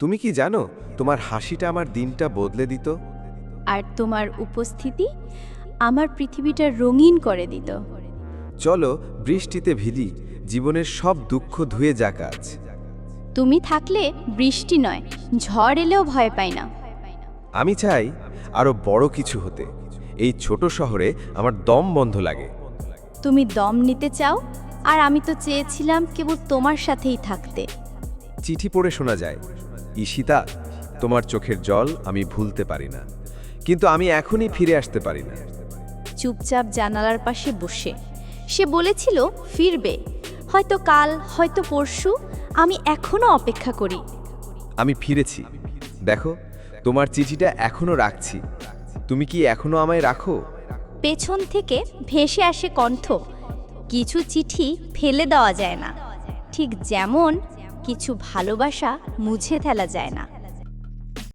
তুমি কি জানো তোমার হাসিটা আমার দিনটা বদলে দিত? আর তোমার উপস্থিতি আমার পৃথিবীটা রঙিন করে দিত। চলো বৃষ্টিতে ভিজি জীবনের সব দুঃখ ধুয়ে যাক আজ। তুমি থাকলে বৃষ্টি নয় ঝড় এলেও ভয় পাই না। আমি চাই আরও বড় কিছু হতে। এই ছোট শহরে আমার দম বন্ধ লাগে। তুমি দম নিতে চাও আর আমি তো চেয়েছিলাম কেবল তোমার সাথেই থাকতে। চিঠি পড়ে শোনা যায়। ঈশিতা তোমার চোখের জল আমি ভুলতে পারি না। কিন্তু আমি এখনই ফিরে আসতে পারি না। চুপচাপ জানালার পাশে বসে। সে বলেছিল ফিরবে। হয়তো কাল হয়তো পরশু আমি এখনও অপেক্ষা করি। আমি ফিরেছি। দেখো তোমার চিঠিটা এখনও রাখছি। তুমি কি এখনও আমায় রাখো? পেছন থেকে ভেসে আসে কণ্ঠ কিছু চিঠি ফেলে দেওয়া যায় না। ঠিক যেমন কিছু ভালোবাসা মুছে ফেলা যায় না।